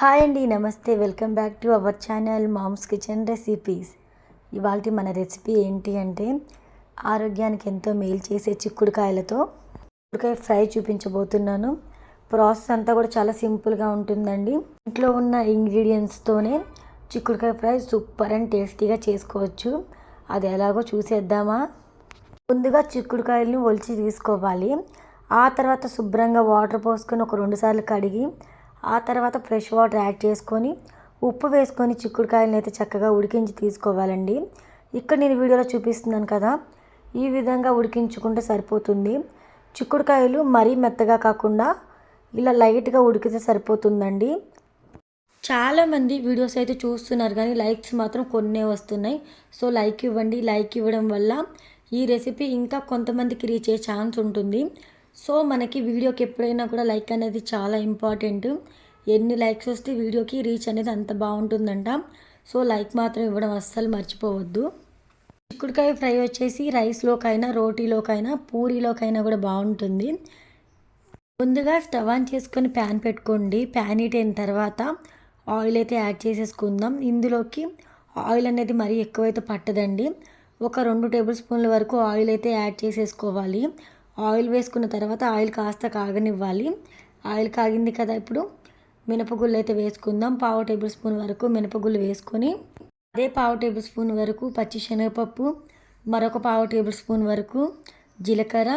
Hi అండి నమస్తే. Welcome back to our channel mom's kitchen recipes. ఇవాళ మన రెసిపీ ఏంటి అంటే ఆరోగ్యానికి ఎంతో మేలు చేసే చిక్కుడుకాయలతో చిక్కుడుకాయ ఫ్రై చూపించబోతున్నాను. ప్రాసెస్ అంతా కూడా చాలా సింపుల్గా ఉంటుందండి. ఇంట్లో ఉన్న ఇంగ్రీడియంట్స్తోనే చిక్కుడుకాయ ఫ్రై సూపర్ అండ్ టేస్టీగా చేసుకోవచ్చు. అది ఎలాగో చూసేద్దామా? ముందుగా చిక్కుడుకాయలను ఒలిచి తీసుకోవాలి. ఆ తర్వాత శుభ్రంగా వాటర్ పోసుకొని ఒక రెండుసార్లు కడిగి ఆ తర్వాత ఫ్రెష్ వాటర్ యాడ్ చేసుకొని ఉప్పు వేసుకొని చిక్కుడుకాయలను అయితే చక్కగా ఉడికించి తీసుకోవాలండి. ఇక్కడ నేను వీడియోలో చూపిస్తున్నాను కదా ఈ విధంగా ఉడికించుకుంటే సరిపోతుంది. చిక్కుడుకాయలు మరీ మెత్తగా కాకుండా ఇలా లైట్గా ఉడికితే సరిపోతుందండి. చాలామంది వీడియోస్ అయితే చూస్తున్నారు కానీ లైక్స్ మాత్రం కొన్నే వస్తున్నాయి. సో లైక్ ఇవ్వండి లైక్ ఇవ్వడం వల్ల ఈ రెసిపీ ఇంకా కొంతమందికి రీచ్ అయ్యే ఛాన్స్ ఉంటుంది. సో మనకి వీడియోకి ఎప్పుడైనా కూడా లైక్ అనేది చాలా ఇంపార్టెంట్. ఎన్ని లైక్స్ వస్తే వీడియోకి రీచ్ అనేది అంత బాగుంటుందంట. సో లైక్ మాత్రం ఇవ్వడం అస్సలు మర్చిపోవద్దు. చిక్కుడుకాయ ఫ్రై వచ్చేసి రైస్లోకైనా రోటీలోకైనా పూరీలోకైనా కూడా బాగుంటుంది. ముందుగా స్టవ్ ఆన్ చేసుకొని ప్యాన్ పెట్టుకోండి. ప్యాన్ హీట్ అయిన తర్వాత ఆయిల్ అయితే యాడ్ చేసేసుకుందాం. ఇందులోకి ఆయిల్ అనేది మరీ ఎక్కువైతే పట్టదండి. ఒక రెండు టేబుల్ స్పూన్ల వరకు ఆయిల్ అయితే యాడ్ చేసేసుకోవాలి. ఆయిల్ వేసుకున్న తర్వాత ఆయిల్ కాస్త కాగనివ్వాలి. ఆయిల్ కాగింది కదా ఇప్పుడు. మినపగుళ్ళు అయితే వేసుకుందాం. పావు టేబుల్ స్పూన్ వరకు మినపగుళ్ళు వేసుకొని అదే పావు టేబుల్ స్పూన్ వరకు పచ్చి శనగపప్పు మరొక పావు టేబుల్ స్పూన్ వరకు జీలకర్ర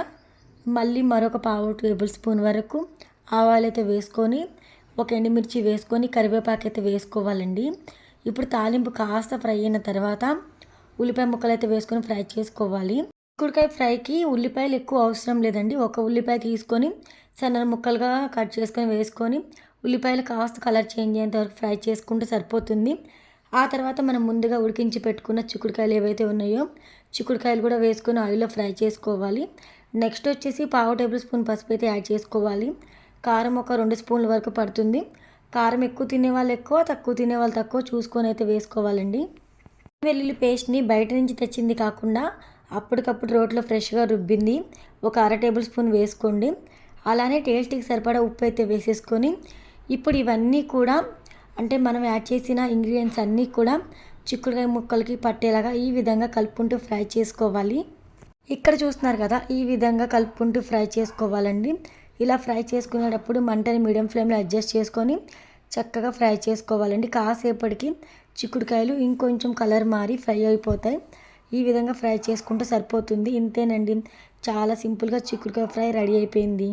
మళ్ళీ మరొక పావు టేబుల్ స్పూన్ వరకు ఆవాలు అయితే వేసుకొని ఒక ఎండుమిర్చి వేసుకొని కరివేపాకు అయితే వేసుకోవాలండి. ఇప్పుడు తాలింపు కాస్త ఫ్రై అయిన తర్వాత ఉల్లిపాయ ముక్కలు అయితే వేసుకొని ఫ్రై చేసుకోవాలి. చిక్కుడుకాయ ఫ్రైకి ఉల్లిపాయలు ఎక్కువ అవసరం లేదండి. ఒక ఉల్లిపాయ తీసుకొని సన్న ముక్కలుగా కట్ చేసుకొని వేసుకొని ఉల్లిపాయలు కాస్త కలర్ చేంజ్ అయ్యేంత వరకు ఫ్రై చేసుకుంటే సరిపోతుంది. ఆ తర్వాత మనం ముందుగా ఉడికించి పెట్టుకున్న చిక్కుడుకాయలు ఏవైతే ఉన్నాయో చిక్కుడుకాయలు కూడా వేసుకొని ఆయిల్లో ఫ్రై చేసుకోవాలి. నెక్స్ట్ వచ్చేసి పావు టేబుల్ స్పూన్ పసుపు అయితే యాడ్ చేసుకోవాలి. కారం ఒక రెండు స్పూన్ల వరకు పడుతుంది. కారం ఎక్కువ తినే వాళ్ళు ఎక్కువ తక్కువ తినే వాళ్ళు తక్కువ చూసుకొని అయితే వేసుకోవాలండి. వెల్లుల్లి పేస్ట్ని బయట నుంచి తెచ్చింది కాకుండా అప్పటికప్పుడు రోట్లో ఫ్రెష్గా రుబ్బింది. ఒక అర టేబుల్ స్పూన్ వేసుకోండి. అలానే టేస్ట్కి సరిపడా ఉప్పు అయితే వేసేసుకొని ఇప్పుడు ఇవన్నీ కూడా అంటే మనం యాడ్ చేసిన ఇంగ్రీడియంట్స్ అన్నీ కూడా చిక్కుడుకాయ ముక్కలకి పట్టేలాగా ఈ విధంగా కలుపుకుంటూ ఫ్రై చేసుకోవాలి. ఇక్కడ చూస్తున్నారు కదా ఈ విధంగా కలుపుకుంటూ ఫ్రై చేసుకోవాలండి. ఇలా ఫ్రై చేసుకునేటప్పుడు మంటని మీడియం ఫ్లేమ్లో అడ్జస్ట్ చేసుకొని చక్కగా ఫ్రై చేసుకోవాలండి. కాసేపటికి చిక్కుడుకాయలు ఇంకొంచెం కలర్ మారి ఫ్రై అయిపోతాయి. ఈ విధంగా ఫ్రై చేసుకుంటే సరిపోతుంది. ఇంతేనండి. చాలా సింపుల్గా చిక్కుడుకాయ ఫ్రై రెడీ అయిపోయింది.